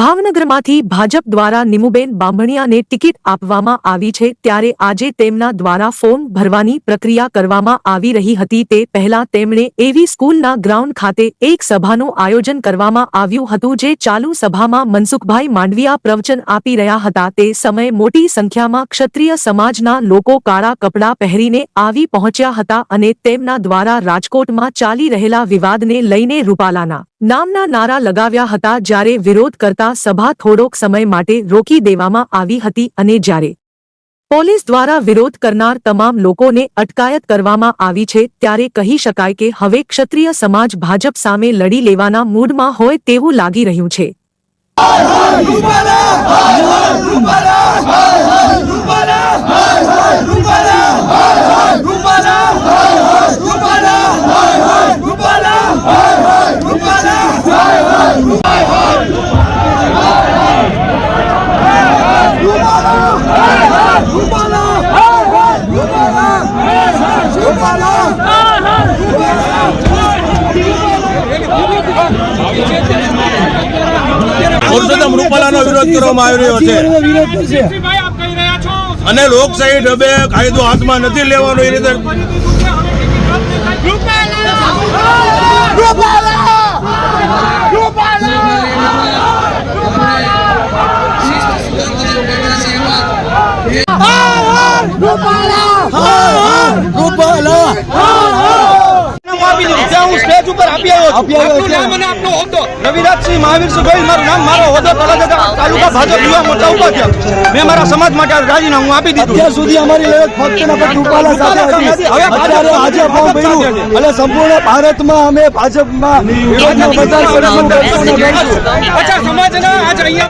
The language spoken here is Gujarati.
ભાવનગરમાંથી ભાજપ દ્વારા નિમુબેન બામણિયાને ટિકિટ આપવામાં આવી છે ત્યારે આજે તેમના દ્વારા ફોર્મ ભરવાની પ્રક્રિયા કરવામાં આવી રહી હતી તે પહેલા તેમણે એવી સ્કૂલના ગ્રાઉન્ડ ખાતે એક સભાનું આયોજન કરવામાં આવ્યું હતું જે ચાલુ સભામાં મનસુખભાઈ માંડવિયા પ્રવચન આપી રહ્યા હતા. તે સમયે મોટી સંખ્યામાં ક્ષત્રિય સમાજના લોકો કાળા કપડાં પહેરીને આવી પહોંચ્યા હતા અને તેમના દ્વારા રાજકોટમાં ચાલી રહેલા વિવાદને લઈને રૂપાલાના નામના નારા લગાવ્યા હતા જ્યારે વિરોધ કરતા સભા થોડોક સમય માટે રોકી દેવામાં આવી હતી અને જ્યારે પોલીસ દ્વારા વિરોધ કરનાર તમામ લોકોને અટકાયત કરવામાં આવી છે ત્યારે કહી શકાય કે હવે ક્ષત્રિય સમાજ ભાજપ સામે લડી લેવાના મૂડમાં હોય તેવું લાગી રહ્યું છે. પુરુષોત્તમ રૂપાલાનો વિરોધ કરવામાં આવી રહ્યો છે. વિરોધ કરશે ભાઈ આપ કહી રહ્યા છો. અને લોકશાહી ઢબે કાયદો હાથમાં નથી લેવાનો એ રીતે ત્યાં ઉપર આપી આવ્યો છું. આપનું નામ અને આપનો હોદ્દો. રવિરાજસિંહ મહાવીરસિંહ ગોહિલ મારું નામ મારો હોદ્દો તળાજા તાલુકા ભાજપ યુવા મોરચા ઉપાધ્યક્ષ. મેં મારા સમાજ માટે રાજીનામું આપી દીધું. અત્યાર સુધી અમારી લડત ફક્ત ને ફક્ત રૂપાલા સાથે હતી. હવે ભાજપ આજે ફોર્મ ભર્યું અને સંપૂર્ણ ભારતમાં અમે ભાજપમાં વિરોધનો પ્રચાર કરશું કરશું અચ્છા સમાજના આજ અહીંયા